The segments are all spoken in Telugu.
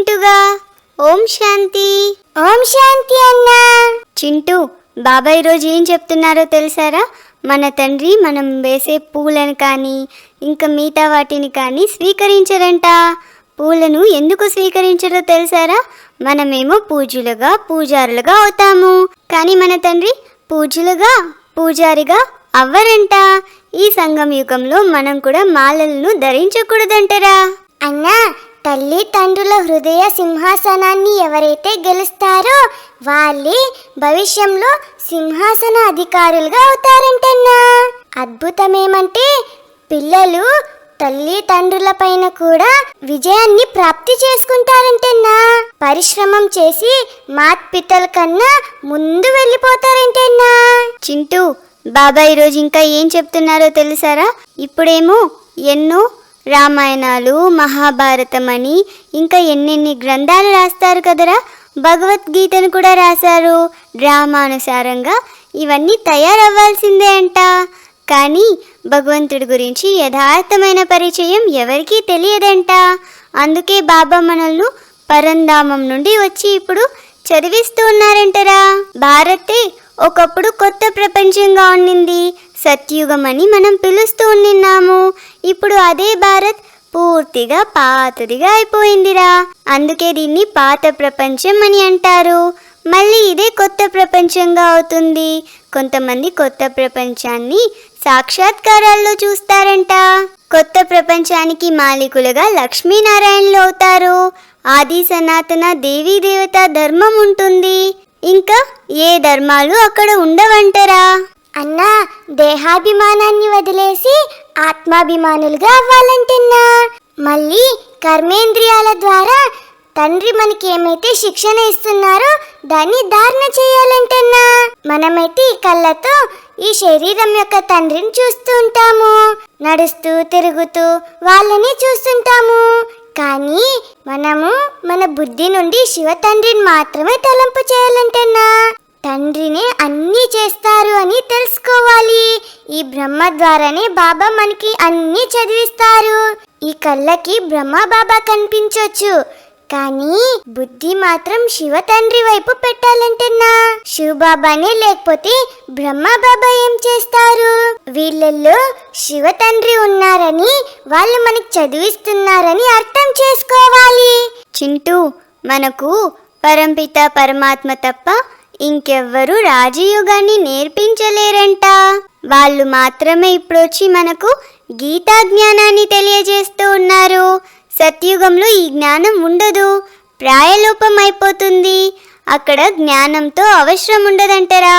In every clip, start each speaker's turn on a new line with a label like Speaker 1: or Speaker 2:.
Speaker 1: చింటుగా? ఓం శాంతి.
Speaker 2: ఓం శాంతి అన్నా.
Speaker 1: చింటూ బాబా ఈరోజు ఏం చెప్తున్నారో తెలుసారా? మన తండ్రి మనం వేసే పూలను కానీ ఇంకా మిగతా వాటిని కానీ స్వీకరించరంట. పూలను ఎందుకు స్వీకరించరో తెలుసారా? మనమేమో పూజలుగా పూజారులుగా అవుతాము. కానీ మన తండ్రి పూజలుగా పూజారిగా అవ్వరంట. ఈ సంగం యుగంలో మనం కూడా మాలలను ధరించకూడదంటరా.
Speaker 2: అన్నా తల్లిదండ్రుల హృదయ సింహాసనాన్ని ఎవరైతే గెలుస్తారో వాళ్ళే భవిష్యంలో సింహాసన అధికారులుగా అవుతారంటన్నా. అద్భుతమేమంటే పిల్లలు తల్లితండ్రుల పైన కూడా విజయాన్ని ప్రాప్తి చేసుకుంటారంటన్నా. పరిశ్రమం చేసి మాత్పితల కన్నా ముందు వెళ్ళిపోతారంటన్నా.
Speaker 1: చింటూ బాబా ఈరోజు ఇంకా ఏం చెప్తున్నారో తెలుసారా? ఇప్పుడేమో ఎన్నో రామాయణాలు మహాభారతం అని ఇంకా ఎన్నెన్ని గ్రంథాలు రాస్తారు కదరా? భగవద్గీతను కూడా రాశారు. డ్రామానుసారంగా ఇవన్నీ తయారవ్వాల్సిందే అంట. కానీ భగవంతుడి గురించి యథార్థమైన పరిచయం ఎవరికీ తెలియదంట. అందుకే బాబా మనల్ని పరంధామం నుండి వచ్చి ఇప్పుడు చదివిస్తూ ఉన్నారంటరా. భారతే ఒకప్పుడు కొత్త ప్రపంచంగా ఉండింది. సత్యుగం అని మనం పిలుస్తూ ఉండిన్నాము. ఇప్పుడు అదే భారత్ పూర్తిగా పాతదిగా అయిపోయిందిరా. అందుకే దీన్ని పాత ప్రపంచం అని అంటారు. మళ్ళీ ఇదే కొత్త ప్రపంచంగా అవుతుంది. కొంతమంది కొత్త ప్రపంచాన్ని సాక్షాత్కారాల్లో చూస్తారంట. కొత్త ప్రపంచానికి మాలికులుగా లక్ష్మీనారాయణలు అవుతారు. ఆది సనాతన దేవీ దేవత ధర్మం ఉంటుంది. ఇంకా ఏ ధర్మాలు అక్కడ ఉండవంటరా?
Speaker 2: అన్నా దేహాభిమానాన్ని వదిలేసి ఆత్మాభిమానులుగా అవ్వాలంటున్నా. మళ్ళీ కర్మేంద్రియాల ద్వారా తండ్రి మనకి ఏమైతే శిక్షణ ఇస్తున్నారో దాన్ని ధారణ చేయాలంటన్నా. మనమైతే ఈ కళ్ళతో ఈ శరీరం యొక్క తండ్రిని చూస్తూ ఉంటాము. నడుస్తూ తిరుగుతూ వాళ్ళని చూస్తుంటాము. కానీ మనము మన బుద్ధి నుండి శివ తండ్రిని మాత్రమే తలంపు చేయాలంటన్నా. తండ్రినే అన్నీ చేస్తారు అని తెలుసుకోవాలి. ఈ బ్రహ్మ ద్వారానే బాబా మనకి అన్నీ చదివిస్తారు. ఈ కళ్ళకి బ్రహ్మ బాబా కనిపించవచ్చు కానీ బుద్ధి మాత్రం శివ తండ్రి వైపు పెట్టాలంటున్నా. శివబాబానే లేకపోతే బ్రహ్మ బాబా ఏం చేస్తారు? వీళ్ళల్లో శివ తండ్రి ఉన్నారని వాళ్ళు మనకి చదివిస్తున్నారని అర్థం చేసుకోవాలి.
Speaker 1: చింటూ మనకు పరంపిత పరమాత్మ తప్ప ఇంకెవ్వరూ రాజయోగాన్ని నేర్పించలేరంట. వాళ్ళు మాత్రమే ఇప్పుడు వచ్చి మనకు గీతా జ్ఞానాన్ని తెలియజేస్తూ ఉన్నారు. సత్యుగంలో ఈ జ్ఞానం ఉండదు. ప్రాయలోపం అయిపోతుంది. అక్కడ జ్ఞానంతో అవసరం ఉండదంటరా.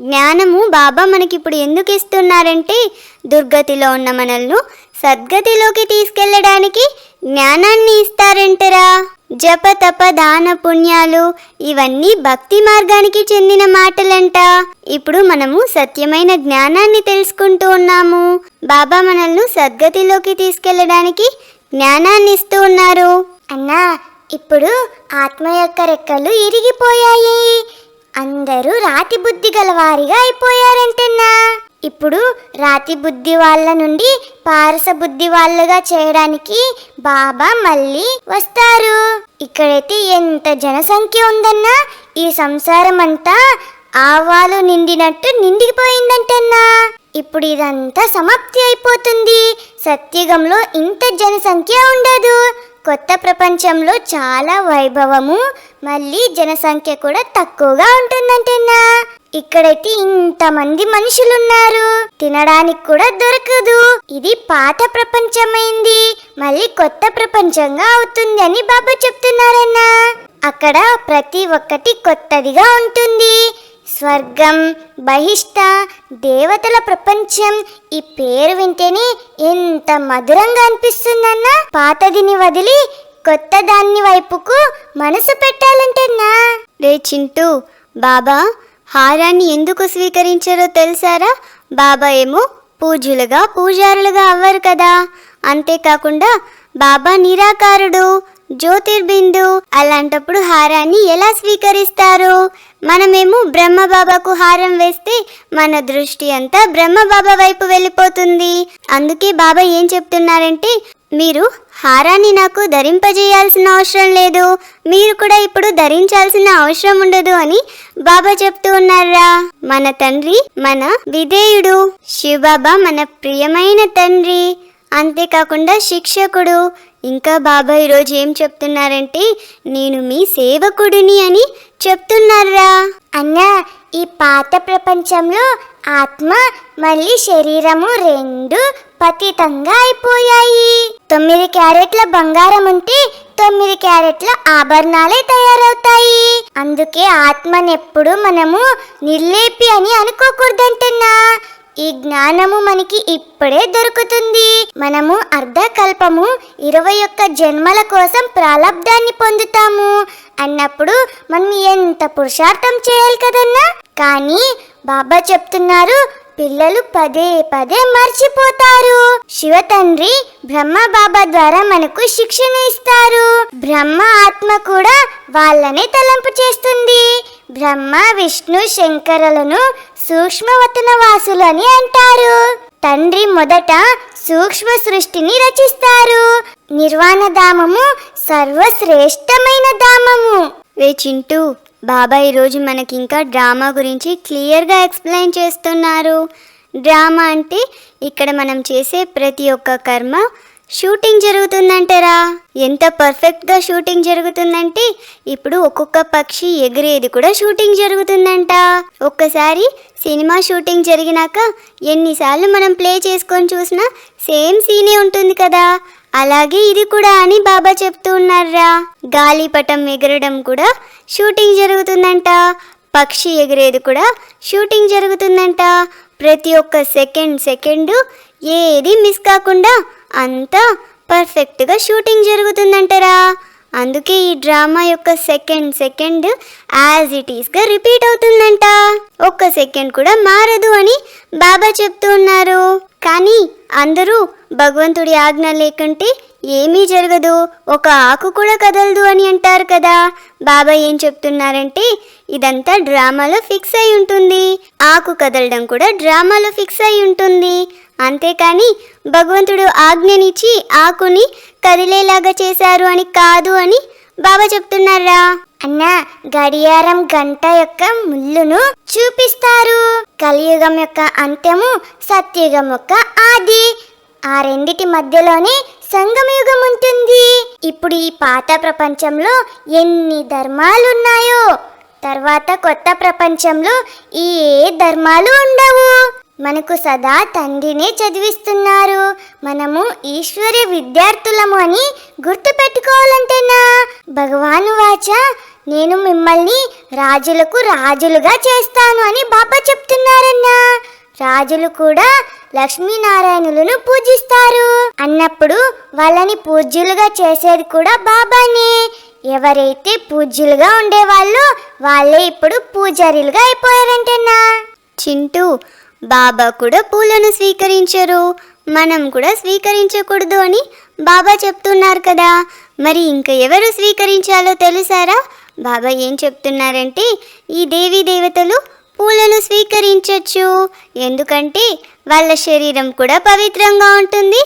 Speaker 1: జ్ఞానము బాబా మనకిప్పుడు ఎందుకు ఇస్తున్నారంటే దుర్గతిలో ఉన్న మనల్ని సద్గతిలోకి తీసుకెళ్ళడానికి జ్ఞానాన్ని ఇస్తారంటరా? జప తప దాన పుణ్యాలు ఇవన్నీ భక్తి మార్గానికి చెందిన మాటలంట. ఇప్పుడు మనము సత్యమైన జ్ఞానాన్ని తెలుసుకుంటూ ఉన్నాము. బాబా మనల్ని సద్గతిలోకి తీసుకెళ్ళడానికి జ్ఞానాన్ని ఇస్తూ ఉన్నారు.
Speaker 2: అన్నా ఇప్పుడు ఆత్మ యొక్క రెక్కలు ఇరిగిపోయాయి. అందరూ రాతి బుద్ధి గలవారిగా అయిపోయారంటన్నా. ఇప్పుడు రాతి బుద్ధి వాళ్ళ నుండి పారస బుద్ధి వాళ్ళగా చేయడానికి బాబా మళ్ళీ వస్తారు. ఇక్కడైతే ఎంత జనసంఖ్య ఉందన్నా ఈ సంసారం అంతా ఆవాలు నిండినట్టు నిండిపోయిందంటన్నా. ఇప్పుడు ఇదంతా సమాప్తి అయిపోతుంది. సత్యుగంలో ఇంత జనసంఖ్య ఉండదు. కొత్త ప్రపంచంలో చాలా వైభవము మళ్ళీ జనసంఖ్య కూడా తక్కువగా ఉంటుందంటన్నా. ఇక్కడైతే ఇంతమంది మనుషులున్నారు. తినడానికి కూడా దొరకదు. ఇది పాత ప్రపంచమైంది. మళ్ళీ కొత్త ప్రపంచంగా అవుతుంది అని బాబా చెప్తున్నారన్నా. అక్కడ ప్రతి ఒక్కటి కొత్తదిగా ఉంటుంది. స్వర్గం బహిష్ట దేవతల ప్రపంచం ఈ పేరు వింటేనే ఎంత మధురంగా అనిపిస్తుందన్నా. పాతదిని వదిలి కొత్త దాన్ని వైపుకు మనసు పెట్టాలంటేనా?
Speaker 1: రే చింటూ బాబా హారాన్ని ఎందుకు స్వీకరించారో తెలుసారా? బాబా ఏమో పూజలుగా పూజారులుగా అవ్వరు కదా. అంతేకాకుండా బాబా నిరాకారుడు జ్యోతిర్బిందు అలాంటప్పుడు హారాన్ని ఎలా స్వీకరిస్తారు? మనమేమో బ్రహ్మబాబాకు హారం వేస్తే మన దృష్టి అంతా బ్రహ్మబాబా వైపు వెళ్ళిపోతుంది. అందుకే బాబా ఏం చెప్తున్నారంటే మీరు హారాన్ని నాకు ధరింపజేయాల్సిన అవసరం లేదు. మీరు కూడా ఇప్పుడు ధరించాల్సిన అవసరం ఉండదు అని బాబా చెప్తూ ఉన్నారా? మన తండ్రి మన విధేయుడు. శివబాబా మన ప్రియమైన తండ్రి. అంతేకాకుండా శిక్షకుడు. ఇంకా బాబా ఈరోజు ఏం చెప్తున్నారంటే నేను మీ సేవకుడిని అని చెప్తున్నారా?
Speaker 2: అన్నా ఈ పాత ప్రపంచంలో ఆత్మ మళ్ళీ శరీరము రెండు పతితంగా అయిపోయాయి. తొమ్మిది క్యారెట్ల బంగారం ఉంటే తొమ్మిది క్యారెట్ల ఆభరణాలే తయారవుతాయి. అందుకే ఆత్మనెప్పుడు మనము నిర్లేపి అని అనుకోకూడదంటున్నా. ఈ జ్ఞానము మనకి ఇప్పుడే దొరుకుతుంది. మనము అర్ధకల్పము ఇరవై ఒక్క జన్మల కోసం ప్రాలబ్ధాన్ని పొందుతాము. అన్నప్పుడు మనం ఎంత పురుషార్థం చేయాలి కదన్నా? కానీ బాబా చెప్తున్నారు పిల్లలు పదే పదే మర్చిపోతారు. శివ తండ్రి బ్రహ్మ బాబా ద్వారా మనకు శిక్షణ ఇస్తారు. బ్రహ్మ ఆత్మ కూడా వాళ్ళనే తలంపు చేస్తుంది. బ్రహ్మ విష్ణు శంకరులను సూక్ష్మవతన వాసులు అని అంటారు. తండ్రి మొదట సూక్ష్మ సృష్టిని రచిస్తారు. నిర్వాణ ధామము సర్వశ్రేష్టమైన ధామము
Speaker 1: వేచింటూ బాబా ఈరోజు మనకి ఇంకా డ్రామా గురించి క్లియర్గా ఎక్స్ప్లెయిన్ చేస్తున్నారు. డ్రామా అంటే ఇక్కడ మనం చేసే ప్రతి ఒక్క కర్మ షూటింగ్ జరుగుతుందంటారా. ఎంత పర్ఫెక్ట్గా షూటింగ్ జరుగుతుందంటే ఇప్పుడు ఒక్కొక్క పక్షి ఎగిరేది కూడా షూటింగ్ జరుగుతుందంట. ఒక్కసారి సినిమా షూటింగ్ జరిగినాక ఎన్నిసార్లు మనం ప్లే చేసుకొని చూసినా సేమ్ సీనే ఉంటుంది కదా. అలాగే ఇది కూడా అని బాబా చెప్తూ ఉన్నారా. గాలిపటం ఎగరడం కూడా షూటింగ్ జరుగుతుందంట. పక్షి ఎగిరేది కూడా షూటింగ్ జరుగుతుందంట. ప్రతి ఒక్క సెకండ్ సెకండ్ ఏది మిస్ కాకుండా అంతా పర్ఫెక్ట్గా షూటింగ్ జరుగుతుందంటారా. అందుకే ఈ డ్రామా యొక్క సెకండ్ సెకండ్ యాజ్ ఇట్ ఈస్గా రిపీట్ అవుతుందంట. ఒక్క సెకండ్ కూడా మారదు అని బాబా చెప్తూ ఉన్నారు. కానీ అందరూ భగవంతుడి ఆజ్ఞ లేకుంటే ఏమీ జరగదు. ఒక ఆకు కూడా కదలదు అని అంటారు కదా. బాబా ఏం చెప్తున్నారంటే ఇదంతా డ్రామాలో ఫిక్స్ అయి ఉంటుంది. ఆకు కదలడం కూడా డ్రామాలో ఫిక్స్ అయి ఉంటుంది. అంతేకాని భగవంతుడు ఆజ్ఞనిచ్చి ఆకుని కదిలేలాగా చేశారు అని కాదు అని బాబా చెప్తున్నారా?
Speaker 2: అన్న గడియారం గంట యొక్క ముళ్ళును చూపిస్తారు. కలియుగం యొక్క అంత్యము సత్యుగం యొక్క ఆది. ఆ రెండిటి మధ్యలోనే సంగమయుగం ఉంటుంది ఇప్పుడు ఈ పాత ప్రపంచంలో ఎన్ని ధర్మాలు ఉన్నాయో తర్వాత కొత్త ప్రపంచంలో ఈ ఏ ధర్మాలు ఉండవు. మనకు సదా తండ్రినే చదివిస్తున్నారు. మనము ఈశ్వరి విద్యార్థులము అని గుర్తుపెట్టుకోవాలంటేనా? భగవాను వాచ నేను మిమ్మల్ని రాజులకు రాజులుగా చేస్తాను అని బాబా చెప్తున్నారన్నా. రాజులు కూడా లక్ష్మీనారాయణులను పూజిస్తారు. అన్నప్పుడు వాళ్ళని పూజ్యులుగా చేసేది కూడా బాబానే. ఎవరైతే పూజ్యులుగా ఉండేవాళ్ళు వాళ్ళే ఇప్పుడు పూజారులుగా అయిపోయారంటేనా
Speaker 1: చింటూ బాబా కూడా పూలను స్వీకరించరు. మనం కూడా స్వీకరించకూడదు అని బాబా చెప్తున్నారు కదా. మరి ఇంకా ఎవరు స్వీకరించాలో తెలుసారా? బాబా ఏం చెప్తున్నారంటే ఈ దేవీ దేవతలు పూలను స్వీకరించవచ్చు ఎందుకంటే వాళ్ళ శరీరం కూడా పవిత్రంగా ఉంటుంది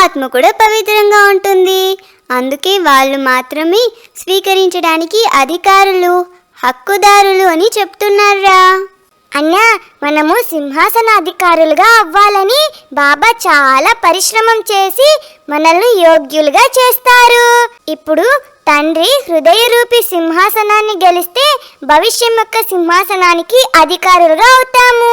Speaker 1: ఆత్మ కూడా పవిత్రంగా ఉంటుంది. అందుకే వాళ్ళు మాత్రమే స్వీకరించడానికి అధికారులు హక్కుదారులు అని చెప్తున్నారా
Speaker 2: అన్నా మనము సింహాసనాధికారులుగా అవ్వాలని బాబా చాలా పరిశ్రమం చేసి మనల్ని యోగ్యులుగా చేస్తారు. ఇప్పుడు తండ్రి హృదయ రూపి సింహాసనాన్ని గెలిస్తే భవిష్యం యొక్క సింహాసనానికి అధికారులుగా అవుతాము.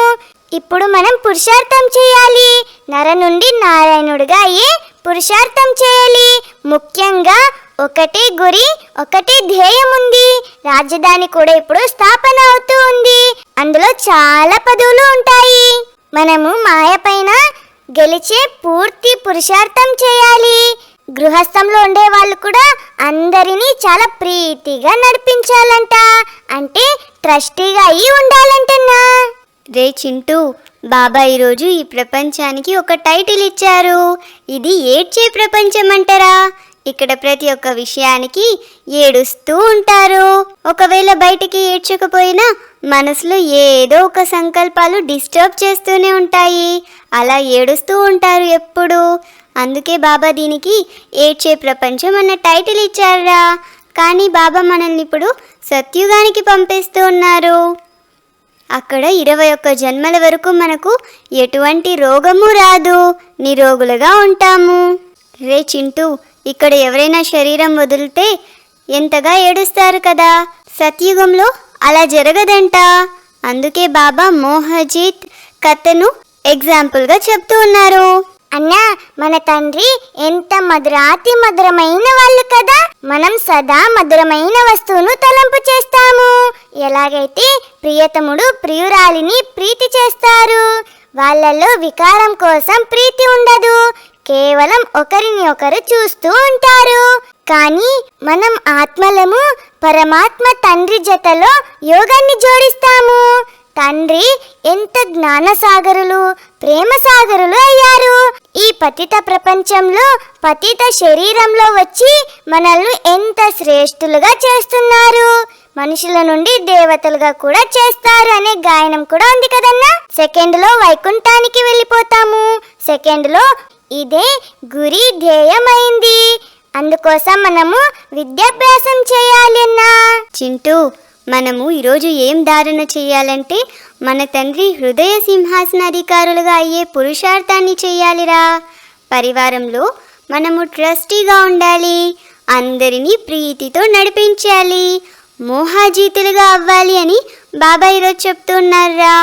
Speaker 2: ఇప్పుడు మనం పురుషార్థం చేయాలి. నర నుండి నారాయణుడిగా అయ్యి పురుషార్థం చేయాలి. ముఖ్యంగా ఒకటే గురి ఒకటే ధ్యేయం ఉంది. రాజధాని కూడా ఇప్పుడు స్థాపన అవుతూ ఉంది. అందులో చాలా పదవులు ఉంటాయి. మనము మాయపైన గెలిచే పూర్తి పురుషార్థం చేయాలి. గృహస్థంలో ఉండే వాళ్ళు కూడా అందరినీ చాలా ప్రీతిగా నడిపించాలంట. అంటే ట్రస్టీగా అయి ఉండాలంటన్నా.
Speaker 1: రే చింటూ బాబా ఈరోజు ఈ ప్రపంచానికి ఒక టైటిల్ ఇచ్చారు. ఇది ఏడ్చే ప్రపంచం అంటారా ఇక్కడ ప్రతి ఒక్క విషయానికి ఏడుస్తూ ఉంటారు. ఒకవేళ బయటికి ఏడ్చకపోయినా మనసులో ఏదో ఒక సంకల్పాలు డిస్టర్బ్ చేస్తూనే ఉంటాయి. అలా ఏడుస్తూ ఉంటారు ఎప్పుడు. అందుకే బాబా దీనికి ఏడ్చే ప్రపంచం అన్న టైటిల్ ఇచ్చారా కానీ బాబా మనల్ని ఇప్పుడు సత్యుగానికి పంపిస్తూ ఉన్నారు. అక్కడ ఇరవై ఒక్క జన్మల వరకు మనకు ఎటువంటి రోగము రాదు. నిరోగులుగా ఉంటాము. రే చింటూ ఇక్కడ ఎవరైనా శరీరం వదిలితే ఎంతగా ఏడుస్తారు కదా? సత్యుగంలో అలా జరగదంట. అందుకే బాబా మోహజీత్ కథను ఎగ్జాంపుల్గా చెప్తూ ఉన్నారు.
Speaker 2: అన్నా మన తండ్రి ఎంత మధురాతి మధురమైన వాళ్ళు కదా. మనం సదా మధురమైన వస్తువును తలంపు చేస్తాము. ఎలాగైతే ప్రియతముడు ప్రియురాలిని ప్రీతి చేస్తారు వాళ్ళలో వికారం కోసం ప్రీతి ఉండదు. కేవలం ఒకరిని ఒకరు చూస్తూ ఉంటారు. కానీ మనం ఆత్మలము పరమాత్మ తండ్రి జతలో యోగాన్ని జోడిస్తాము. తండ్రి ఎంత జ్ఞానసాగరులు ప్రేమ సాగరులు అయ్యారు. ఈ పతిత ప్రపంచంలో పతిత శరీరంలో వచ్చి మనల్ని ఎంత శ్రేష్ఠులుగా చేస్తున్నారు. మనుషుల నుండి దేవతలుగా కూడా చేస్తారు అనే గాయనం కూడా ఉంది కదన్నా? సెకండ్లో వైకుంఠానికి వెళ్ళిపోతాము. సెకండ్లో ఇదే గురి ధ్యేయమైంది. అందుకోసం మనము విద్యాభ్యాసం చేయాలి అన్నా
Speaker 1: చింటూ మనము ఈరోజు ఏం ధారణ చేయాలంటే మన తండ్రి హృదయ సింహాసనాధికారులుగా అయ్యే పురుషార్థాన్ని చేయాలిరా. పరివారంలో మనము ట్రస్టీగా ఉండాలి. అందరినీ ప్రీతితో నడిపించాలి. మోహాజీతులుగా అవ్వాలి అని బాబా ఈరోజు చెప్తున్నారా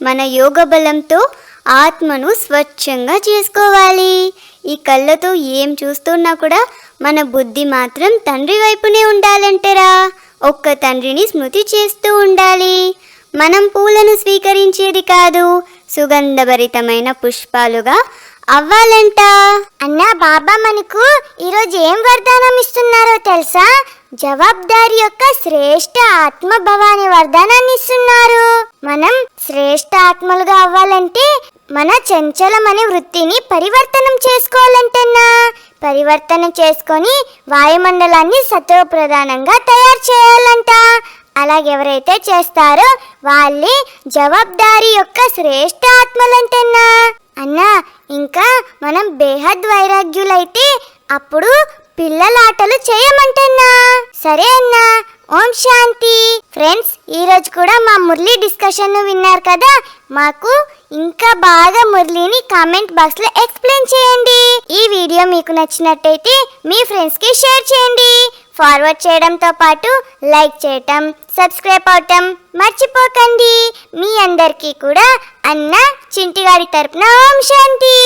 Speaker 1: మన యోగ బలంతో ఆత్మను స్వచ్ఛంగా చేసుకోవాలి. ఈ కళ్ళతో ఏం చూస్తున్నా కూడా మన బుద్ధి మాత్రం తండ్రి వైపునే ఉండాలంటరా. ఒక్క తండ్రిని స్మృతి చేస్తూ ఉండాలి. మనం పూలను స్వీకరించేది కాదు సుగంధభరితమైన పుష్పాలుగా అవ్వాలంట.
Speaker 2: అన్నా బాబా మనకు ఈరోజు ఏం వరదానం ఇస్తున్నారో తెలుసా? జవాబుదారి యొక్క శ్రేష్ఠ ఆత్మ భవాని వరదానాన్ని ఇస్తున్నారు. మనం శ్రేష్ఠ ఆత్మలుగా అవ్వాలంటే మన చంచలం అనే వృత్తిని పరివర్తనం చేసుకోవాలంటన్నా. పరివర్తన చేసుకొని వాయుమండలాన్ని సత్వప్రధానంగా తయారు చేయాలంట. అలాగెవరైతే చేస్తారో వాళ్ళే జవాబ్దారి యొక్క శ్రేష్ఠ ఆత్మలంటన్నా. అన్నా ఇంకా మనం బేహద్ వైరాగ్యులైతే అప్పుడు పిల్లలాటలు చేయమంటన్నా. సరే అన్నా ఓం శాంతి. ఫ్రెండ్స్ ఈ రోజు కూడా మా మురళి డిస్కషన్ను విన్నారు కదా? మాకు ఇంకా బాగా మురళిని కామెంట్ బాక్స్లో ఎక్స్ప్లెయిన్ చేయండి. ఈ వీడియో మీకు నచ్చినట్టయితే మీ ఫ్రెండ్స్కి షేర్ చేయండి. ఫార్వర్డ్ చేయడంతో పాటు లైక్ చేయటం సబ్స్క్రైబ్ అవటం మర్చిపోకండి. మీ అందరికీ కూడా అన్న చింటిగాడి తరపున ఓం శాంతి.